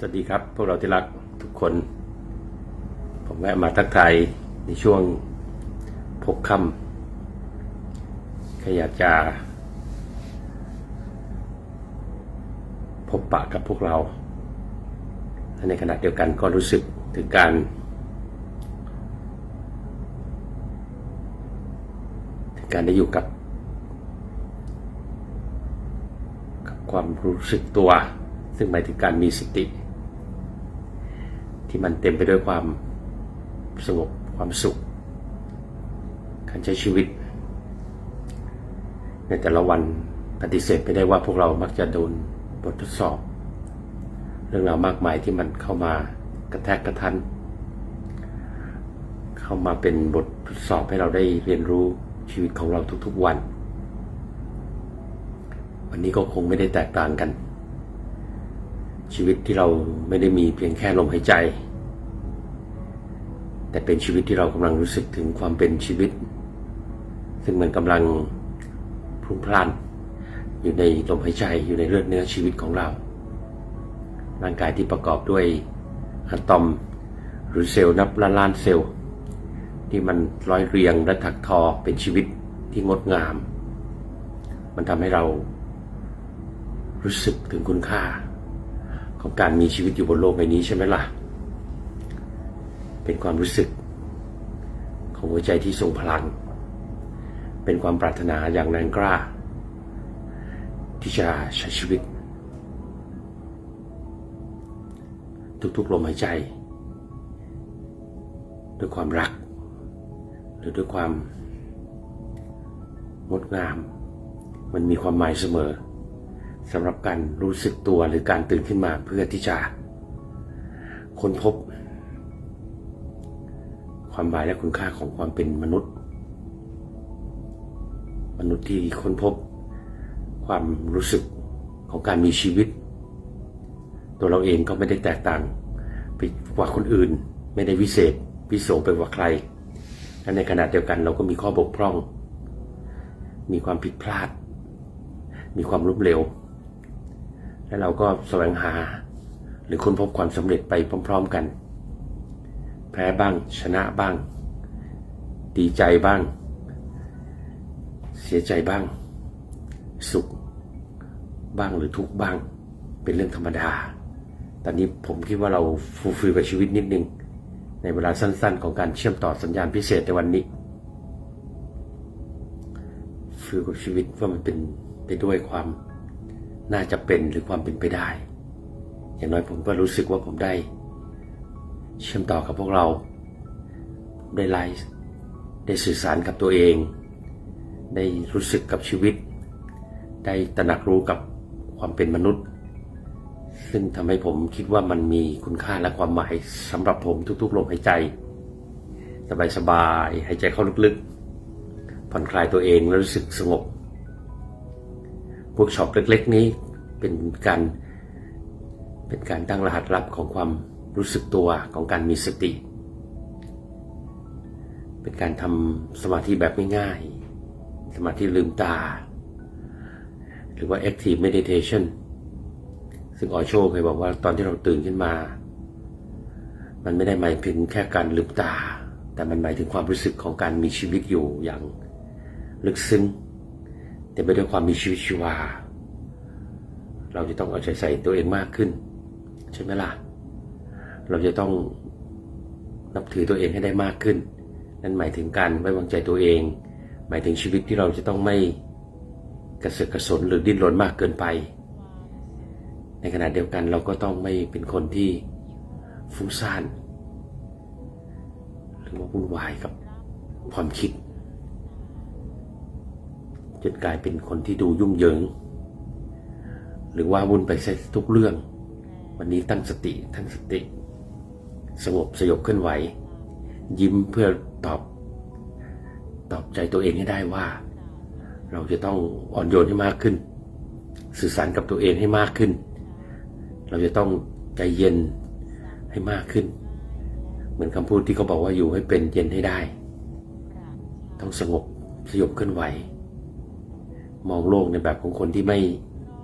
สวัสดีครับ พวกเราที่รักทุกคน ผมแวะมาทักทายในช่วงพบค่ำแค่อยากจะพบปะกับพวกเรา และในขณะเดียวกันก็รู้สึกถึงการ ถึงการได้อยู่กับ กับความรู้สึกตัว ซึ่งหมายถึงการมีสติ ที่มันเต็มไปด้วยความสงบความสุข การใช้ชีวิต ในแต่ละวันปฏิเสธไม่ได้ว่าพวกเรามักจะโดนบททดสอบ เรื่องราวมากมายที่มันเข้ามากระแทกกระทันเข้ามาเป็นบททดสอบให้เราได้เรียนรู้ชีวิตของเราทุกๆวัน วันนี้ก็คงไม่ได้แตกต่างกัน ชีวิตที่เราไม่ได้มีเพียงแค่ลมหายใจ แต่เป็นชีวิตที่เรากำลังรู้สึกถึงความเป็นชีวิต ซึ่งมันกำลังพลุ่งพล่านอยู่ในลมหายใจอยู่ในเลือดเนื้อชีวิตของเรา ร่างกายที่ประกอบด้วยอะตอมหรือเซลล์นับล้านล้านเซลล์ ที่มันร้อยเรียงและถักทอเป็นชีวิตที่งดงาม มันทำให้เรารู้สึกถึงคุณค่า ของการมีชีวิตอยู่บนโลกใบนี้ใช่ไหมล่ะ เป็นความรู้สึกของหัวใจที่ทรงพลัง เป็นความปรารถนาอย่างแรงกล้า ที่จะใช้ชีวิต ทุกๆลมหายใจ ด้วยความรัก หรือด้วยความงดงาม มันมีความหมายเสมอ สำหรับการรู้สึกตัวหรือการตื่นขึ้นมาเพื่อที่จะค้นพบ ความหมายและคุณค่าของความเป็นมนุษย์ มนุษย์ที่ค้นพบ ความรู้สึกของการมีชีวิต ตัวเราเองก็ไม่ได้แตกต่างไปกว่าคนอื่น ไม่ได้วิเศษวิโสไปกว่าใครและในขณะเดียวกันเราก็มีข้อบกพร่อง มีความผิดพลาด มีความล้มเหลว และเราก็แสวงหา หรือค้นพบความสำเร็จไปพร้อม ๆกัน แพ้บ้างชนะบ้าง ดีใจบ้าง เสียใจบ้าง สุข บ้างหรือทุกข์บ้าง เป็นเรื่องธรรมดา ตอนนี้ผมคิดว่าเราฟูลฟิลกับชีวิตนิดนึง ในเวลาสั้นๆ ของการเชื่อมต่อสัญญาณพิเศษในวันนี้ฟิลกับชีวิตว่ามันเป็นไปด้วยความ น่าจะเป็นหรือความเป็นไปได้ อย่างน้อยผมก็รู้สึกว่าผมได้ เชื่อมต่อกับพวกเรา ได้ไลฟ์ได้สื่อสารกับตัวเอง ได้รู้สึกกับชีวิต ได้ตระหนักรู้กับความเป็นมนุษย์ ซึ่งทำให้ผมคิดว่ามันมีคุณค่าและความหมายสำหรับผมทุกๆลมหายใจ สบายๆหายใจเข้าลึกๆผ่อนคลายตัวเองแล้วรู้สึกสงบ พวกช็อปเล็ก ๆ นี้เป็นการเป็นการตั้งรหัสลับของความรู้สึกตัวของการมีสติ เป็นการทำสมาธิแบบง่ายๆ สมาธิลืมตา หรือว่า active meditation ซึ่งออโชเคยบอกว่าตอนที่เราตื่นขึ้นมา มันไม่ได้หมายถึงแค่การลืมตา แต่มันหมายถึงความรู้สึกของการมีชีวิตอยู่อย่างลึกซึ้ง ต็มไปด้วยความมีชีวิตชีวา เราจะต้องเอาใจใส่ตัวเองมากขึ้น ใช่ไหมล่ะ เราจะต้องนับถือตัวเองให้ได้มากขึ้น นั่นหมายถึงการไว้วางใจตัวเอง หมายถึงชีวิตที่เราจะต้องไม่กระเสือกกระสนหรือดิ้นรนมากเกินไป ในขณะเดียวกันเราก็ต้องไม่เป็นคนที่ฟุ้งซ่าน หรือว่าวุ่นวายกับความคิด จนกลายเป็นคนที่ดูยุ่งเหยิง หรือว่าวุ่นไปใส่ทุกเรื่อง วันนี้ตั้งสติตั้งสติ สงบสยบเคลื่อนไหว ยิ้มเพื่อตอบ ตอบใจตัวเองให้ได้ว่า เราจะต้องอ่อนโยนให้มากขึ้น สื่อสารกับตัวเองให้มากขึ้น เราจะต้องใจเย็นให้มากขึ้น เหมือนคำพูดที่เขาบอกว่าอยู่ให้เป็นเย็นให้ได้ ต้องสงบสยบเคลื่อนไหว มองโลกในแบบของคนที่ไม่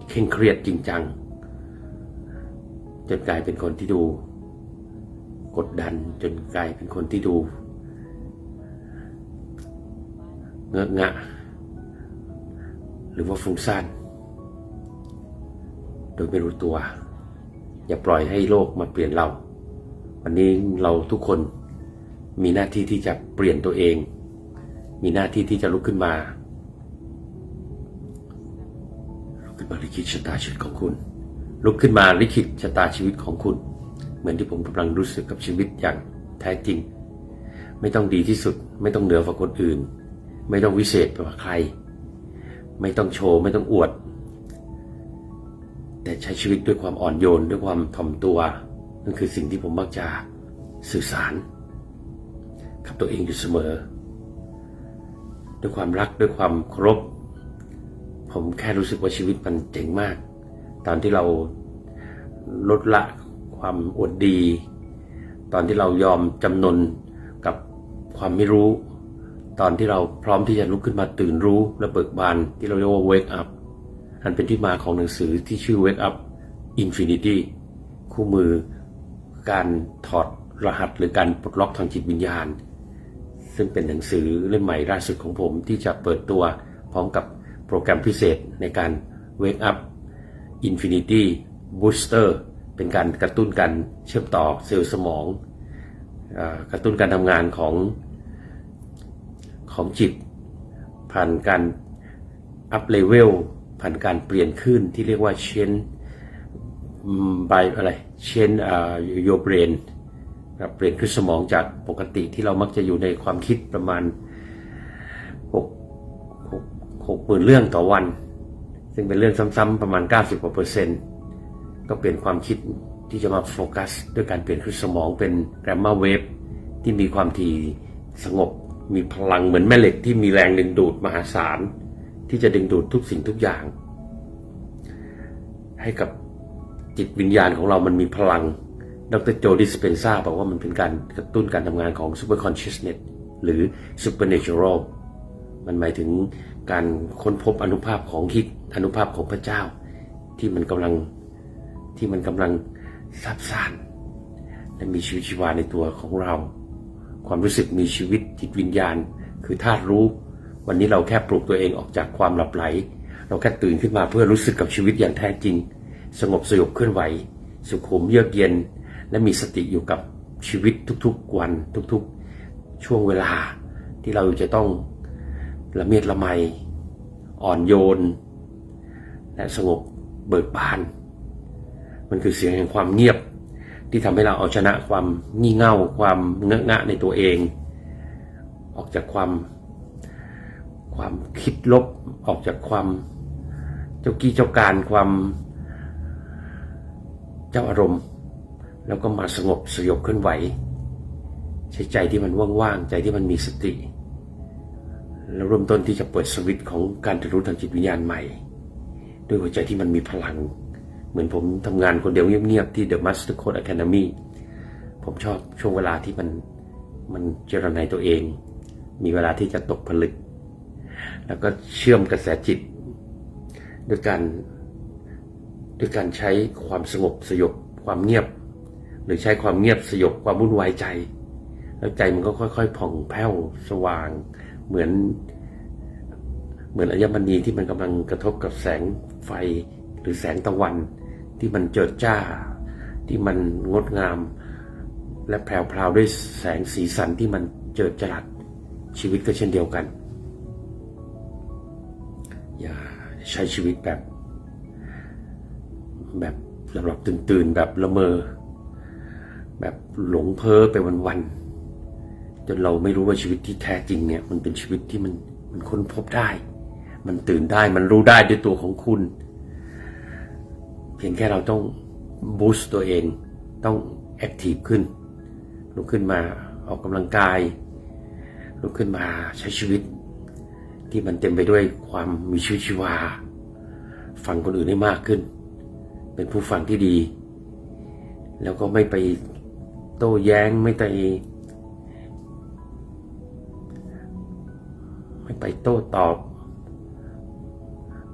เคร่งเครียดจริงจัง จนกลายเป็นคนที่ดู กดดันจนกลายเป็นคนที่ดู เงอะงะ หรือว่าฟุ้งซ่านโดยไม่รู้ตัว อย่าปล่อยให้โลกมาเปลี่ยนเรา วันนี้เราทุกคนมีหน้าที่ที่จะเปลี่ยนตัวเอง มีหน้าที่ที่จะลุกขึ้นมา ขึ้นมาลิขิตชะตาชีวิตของคุณ ลุกขึ้นมาลิขิตชะตาชีวิตของคุณ เหมือนที่ผมกำลังรู้สึกกับชีวิตอย่างแท้จริง ไม่ต้องดีที่สุด ไม่ต้องเหนือกว่าคนอื่น ไม่ต้องวิเศษไปกว่าใคร ไม่ต้องโชว์ไม่ต้องอวด แต่ใช้ชีวิตด้วยความอ่อนโยนด้วยความถ่อมตัวนั่นคือสิ่งที่ผมมักจะสื่อสาร กับตัวเองอยู่เสมอ ด้วยความรักด้วยความเคารพ ผมแค่รู้สึกว่าชีวิตมันเจ๋งมาก ตอนที่เราลดละความอวดดี ตอนที่เรายอมจำนนกับความไม่รู้ ตอนที่เราพร้อมที่จะลุกขึ้นมาตื่นรู้และเบิกบานที่เราเรียกว่า wake up อันเป็นที่มาของหนังสือที่ชื่อ wake up infinity คู่มือการถอดรหัสหรือการปลดล็อกทางจิตวิญญาณ ซึ่งเป็นหนังสือเล่มใหม่ล่าสุดของผมที่จะเปิดตัวพร้อมกับ โปรแกรมพิเศษในการ Wake Up Infinity Booster เป็นการกระตุ้นการเชื่อมต่อเซลล์สมองอกระตุ้นการทำงานของของจิต ผ่านการอัพเลเวลผ่านการเปลี่ยนขึ้นที่เรียกว่าเชนบายอะไรเชนโยเบรนเปลี่ยนขึ้นสมองจากปกติที่เรามักจะอยู่ในความคิดประมาณ 6หมื่นเรื่องต่อวัน ซึ่งเป็นเรื่องซ้ำๆประมาณ 90กว่าเปอร์เซ็นต์ก็เปลี่ยนความคิดที่จะมาโฟกัส ด้วยการเปลี่ยนคลื่นสมองเป็นแกรมมาเวฟที่มีความถี่สงบ มีพลังเหมือนแม่เหล็กที่มีแรงดึงดูดมหาศาล ที่จะดึงดูดทุกสิ่งทุกอย่าง ให้กับจิตวิญญาณของเรามันมีพลัง ดรโจดิสเปนซาบอกว่ามันเป็นการกระตุ้นการทำงานของซูเปอร์คอนชิสเนส์หรือซูเปอร์เนเจอรัลมันหมายถึง การค้นพบอนุภาพของคิดอนุภาพของพระเจ้า ที่มันกำลังที่มันกำลังซับซ่านและมีชีวิตชีวาในตัวของเรา ความรู้สึกมีชีวิตจิตวิญญาณ คือธาตุรู้ วันนี้เราแค่ปลุกตัวเองออกจากความหลับไหล เราแค่ตื่นขึ้นมาเพื่อรู้สึกกับชีวิตอย่างแท้จริง สงบสยบเคลื่อนไหว สุขุมเยือกเย็น และมีสติอยู่กับชีวิตทุกๆวันทุกๆ ช่วงเวลาที่เราจะต้อง ละเมียดละไม อ่อนโยน และสงบเบิกบาน มันคือเสียงแห่งความเงียบ ที่ทำให้เราเอาชนะความงี่เง่า ความเงอะงะในตัวเอง ออกจากความ ความคิดลบ ออกจากความเจ้ากี้เจ้าการความเจ้าอารมณ์ แล้วก็มาสงบสยบเคลื่อนไหว ใช้ใจที่มันว่างๆ ใจที่มันมีสติ แล้วเริ่มต้นที่จะเปิดสวิตช์ของการตื่นรู้ทางจิตวิญญาณใหม่ ด้วยหัวใจที่มันมีพลัง เหมือนผมทำงานคนเดียวเงียบๆที่ The Master Code Academy ผมชอบช่วงเวลาที่มันมันเจรนายตัวเอง มีเวลาที่จะตกผลึก แล้วก็เชื่อมกระแสจิต ด้วยการด้วยการใช้ความสงบสยบความเงียบ หรือใช้ความเงียบสยบความวุ่นวายใจ แล้วใจมันก็ค่อย ๆ ผ่องแผ้วสว่าง เหมือน เหมือนอัญมณีที่มันกำลังกระทบกับแสงไฟหรือแสงตะวันที่มันเจิดจ้า ที่มันงดงาม และแพรวๆด้วยแสงสีสันที่มันเจิดจรัสชีวิตก็เช่นเดียวกัน อย่าใช้ชีวิตแบบ แบบหลับๆตื่นๆแบบละเมอ แบบหลงเพ้อไปวันๆ จนเราไม่รู้ว่าชีวิตที่แท้จริงเนี่ย มันเป็นชีวิตที่มันมันค้นพบได้ มันตื่นได้มันรู้ได้ด้วยตัวของคุณ เพียงแค่เราต้องบูสต์ตัวเองต้องแอคทีฟขึ้นลุกขึ้นมาออกกำลังกายลุกขึ้นมาใช้ชีวิต ที่มันเต็มไปด้วยความมีชีวิตชีวา ฟังคนอื่นให้มากขึ้น เป็นผู้ฟังที่ดี แล้วก็ไม่ไปโต้แย้งไม่ไป ไม่ไปโต้ตอบ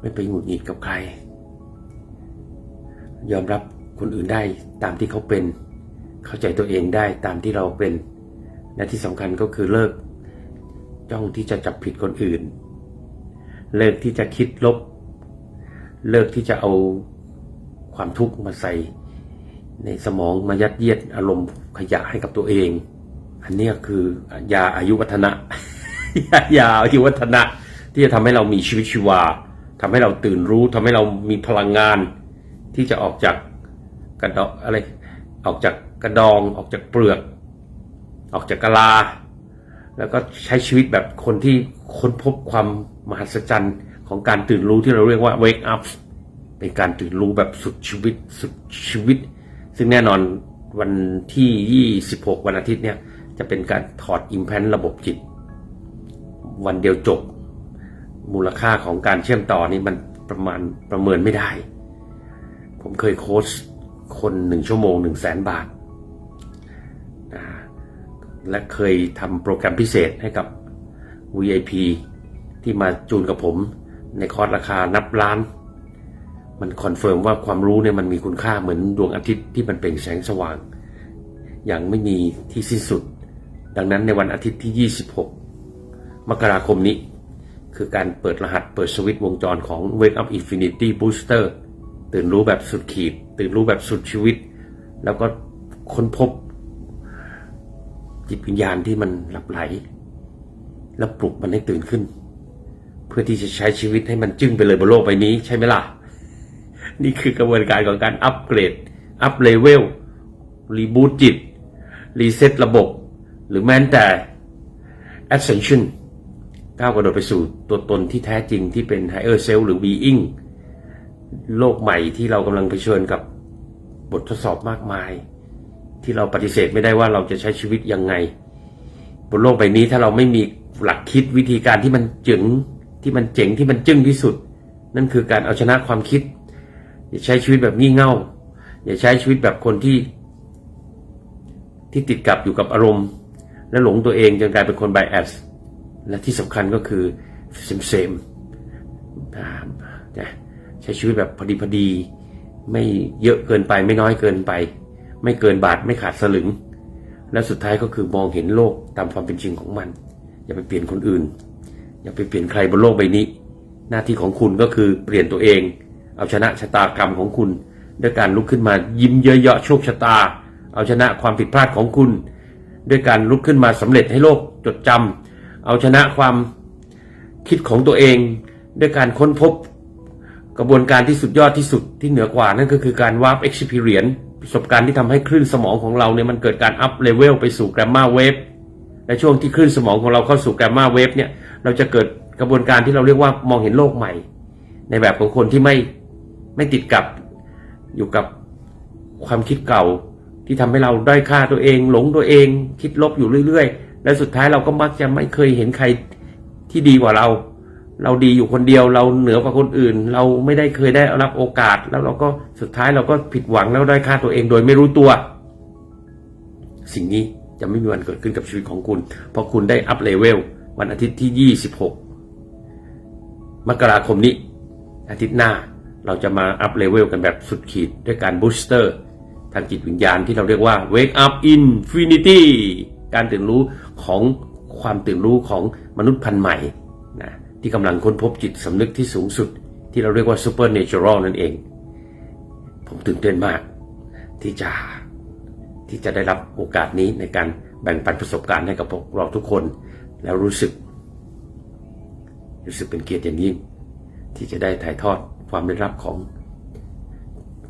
ไม่ไปหงุดหงิดกับใคร ยอมรับคนอื่นได้ตามที่เขาเป็น เข้าใจตัวเองได้ตามที่เราเป็น และที่สำคัญก็คือเลิก จ้องที่จะจับผิดคนอื่น เลิกที่จะคิดลบ เลิกที่จะเอาความทุกข์มาใส่ ในสมองมายัดเยียดอารมณ์ขยะให้กับตัวเอง อันนี้คือยาอายุวัฒนะ ยาอายุวัฒนะ ที่จะทำให้เรามีชีวิตชีวาทำให้เราตื่นรู้ทำให้เรามีพลังงาน ที่จะออกจากกระดองอะไรออกจากกระดองออกจากเปลือก ออกจากกะลา แล้วก็ใช้ชีวิตแบบคนที่ค้นพบความมหัศจรรย์ของการตื่นรู้ที่เราเรียกว่า wake up เป็นการตื่นรู้แบบสุดชีวิตสุดชีวิต ซึ่งแน่นอนวันที่ 26 วันอาทิตย์เนี่ย จะเป็นการถอดอิมแพนระบบจิต วันเดียวจบ มูลค่าของการเชื่อมต่อนี่มันประมาณประเมินไม่ได้ ผมเคยโค้ชคนหนึ่งชั่วโมงหนึ่งแสนบาทนะและเคยทำโปรแกรมพิเศษให้กับ VIP ที่มาจูนกับผมในคอร์สราคานับล้าน มันคอนเฟิร์มว่าความรู้เนี่ยมันมีคุณค่าเหมือนดวงอาทิตย์ที่มันเปล่งแสงสว่าง อย่างไม่มีที่สิ้นสุด ดังนั้นในวันอาทิตย์ที่ 26 มกราคมนี้ คือการเปิดรหัสเปิดสวิตช์วงจรของ Wake Up Infinity Booster ตื่นรู้แบบสุดขีด ตื่นรู้แบบสุดชีวิต แล้วก็ค้นพบ จิตวิญญาณที่มันหลับไหล แล้วปลุกมันให้ตื่นขึ้น เพื่อที่จะใช้ชีวิตให้มันจึ้งไปเลยบนโลกใบนี้ใช่ไหมล่ะ นี่คือกระบวนการของการอัปเกรด อัปเลเวล รีบูตจิต รีเซ็ตระบบ หรือแม้แต่ ascension ก้าวกระโดดไปสู่ตัวตนที่แท้จริงที่เป็น higher self หรือ being โลกใหม่ที่เรากำลังเผชิญกับบททดสอบมากมาย ที่เราปฏิเสธไม่ได้ว่าเราจะใช้ชีวิตยังไง บนโลกใบนี้ถ้าเราไม่มีหลักคิดวิธีการที่มันจ๋งที่มันเจ๋งที่มันจึ้งที่สุด นั่นคือการเอาชนะความคิด อย่าใช้ชีวิตแบบงี่เง่า อย่าใช้ชีวิตแบบคนที่ ที่ติดกับอยู่กับอารมณ์ และหลงตัวเองจนกลายเป็นคนไบแอส และที่สำคัญก็คือเซมเซมใช้ชีวิตแบบพอดีพอดี ไม่เยอะเกินไปไม่น้อยเกินไป ไม่เกินบาทไม่ขาดสลึง และสุดท้ายก็คือมองเห็นโลกตามความเป็นจริงของมัน อย่าไปเปลี่ยนคนอื่น อย่าไปเปลี่ยนใครบนโลกใบนี้ หน้าที่ของคุณก็คือเปลี่ยนตัวเอง เอาชนะชะตากรรมของคุณ ด้วยการลุกขึ้นมายิ้มเยอะๆโชคชะตา เอาชนะความผิดพลาดของคุณ ด้วยการลุกขึ้นมาสำเร็จให้โลกจดจำ เอาชนะความคิดของตัวเองด้วยการค้นพบกระบวนการที่สุดยอดที่สุดที่เหนือกว่านั่นก็คือการวาร์ปเอ็กซ์เพรียนประสบการณ์ที่ทำให้คลื่นสมองของเราเนี่ยมันเกิดการอัพเลเวลไปสู่แกรมมาเวฟและช่วงที่คลื่นสมองของเราเข้าสู่แกรมมาเวฟเนี่ยเราจะเกิดกระบวนการที่เราเรียกว่ามองเห็นโลกใหม่ ในแบบของคนที่ไม่ไม่ติดกับอยู่กับความคิดเก่าที่ทำให้เราด้อยค่าตัวเอง หลงตัวเอง คิดลบอยู่เรื่อย ๆ และสุดท้ายเราก็มักจะไม่เคยเห็นใครที่ดีกว่าเรา เราดีอยู่คนเดียว เราเหนือกว่าคนอื่น เราไม่ได้เคยได้รับโอกาส แล้วเราก็สุดท้ายเราก็ผิดหวังแล้วได้ค่าตัวเองโดยไม่รู้ตัว สิ่งนี้จะไม่มีวันเกิดขึ้นกับชีวิตของคุณ เพราะคุณได้อัพเลเวลวันอาทิตย์ที่ 26 มกราคมนี้ อาทิตย์หน้าเราจะมาอัพเลเวลกันแบบสุดขีดด้วยการบูสเตอร์ทางจิตวิญญาณที่เราเรียกว่า Wake Up Infinity การตื่นรู้ของความตื่นรู้ของมนุษย์พันธุ์ใหม่นะที่กำลังค้นพบจิตสำนึกที่สูงสุด ที่เราเรียกว่า Supernatural นั่นเอง ผมตื่นเต้นมาก ที่จะที่จะได้รับโอกาสนี้ในการแบ่งปันประสบการณ์ให้กับพวกเราทุกคน แล้วรู้สึก รู้สึกเป็นเกียรติอย่างยิ่ง ที่จะได้ถ่ายทอดความได้รับของ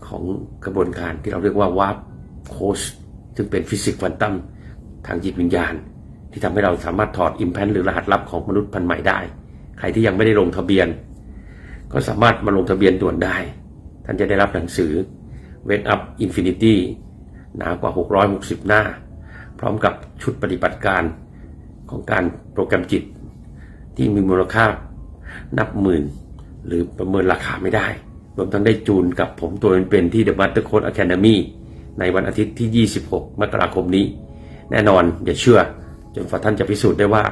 ของกระบวนการที่เราเรียกว่าวาร์ปโคสซึ่งเป็นฟิสิกส์ควอนตัม ทางจิตวิญญาณ ที่ทำให้เราสามารถถอดอิมแพนหรือรหัสลับของมนุษย์พันธุ์ใหม่ได้ ใครที่ยังไม่ได้ลงทะเบียน ก็สามารถมาลงทะเบียนด่วนได้ ท่านจะได้รับหนังสือ Wake Up Infinity หนากว่า 660 หน้า พร้อมกับชุดปฏิบัติการของการโปรแกรมจิต ที่มีมูลค่านับหมื่น หรือประเมินราคาไม่ได้ รวมทั้งได้จูนกับผมตัวเป็นๆที่ The Master Code Academy ในวันอาทิตย์ที่ 26 มกราคมนี้ แน่นอนอย่าเชื่อ จนฝ่าท่านจะพิสูจน์ได้ว่า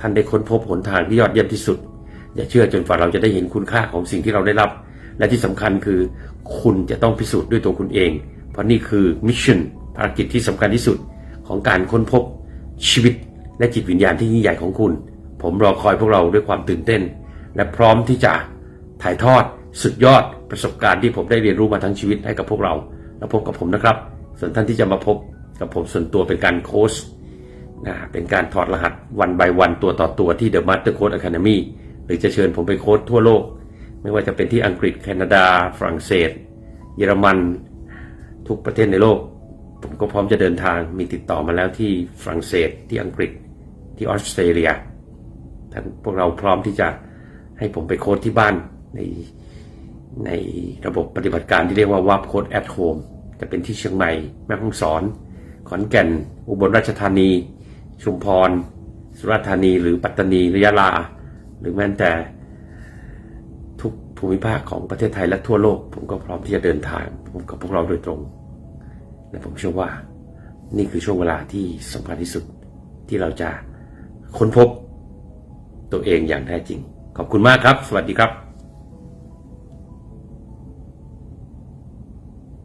ท่านได้ค้นพบหนทางที่ยอดเยี่ยมที่สุด อย่าเชื่อจนฝ่าเราจะได้เห็นคุณค่าของสิ่งที่เราได้รับ และที่สำคัญคือคุณจะต้องพิสูจน์ด้วยตัวคุณเอง เพราะนี่คือมิชชั่นภารกิจที่สำคัญที่สุดของการค้นพบชีวิตและจิตวิญญาณที่ยิ่งใหญ่ของคุณ ผมรอคอยพวกเราด้วยความตื่นเต้น และพร้อมที่จะถ่ายทอดสุดยอดประสบการณ์ที่ผมได้เรียนรู้มาทั้งชีวิตให้กับพวกเรา แล้วพบกับผมนะครับ ส่วนท่านที่จะมาพบ กับผมส่วนตัวเป็นการโค้ชนะเป็นการถอดรหัสวัน by วันตัวต่อตัวที่ The Master Coach Academy หรือจะเชิญผมไปโค้ชทั่วโลก ไม่ว่าจะเป็นที่อังกฤษแคนาดา ฝรั่งเศส เยอรมันทุกประเทศในโลก ผมก็พร้อมจะเดินทางมีติดต่อมาแล้วที่ฝรั่งเศสที่อังกฤษที่ออสเตรเลียท่านพวกเราพร้อมที่จะให้ผมไปโค้ดที่บ้านในในระบบปฏิบัติการที่เรียกว่าวับโค้ดแอ h โฮมจะเป็นที่เชียงใหม่แม่ฮ่องสอน ขอนแก่น อุบลราชธานี ชุมพร สุราษฎร์ธานี หรือปัตตานีหรือยะลา หรือแม้แต่ทุกภูมิภาคของประเทศไทยและทั่วโลก ผมก็พร้อมที่จะเดินทางพบกับพวกเราโดยตรง และผมเชื่อว่านี่คือช่วงเวลาที่สำคัญที่สุดที่เราจะค้นพบตัวเองอย่างแท้จริง ขอบคุณมากครับ สวัสดีครับ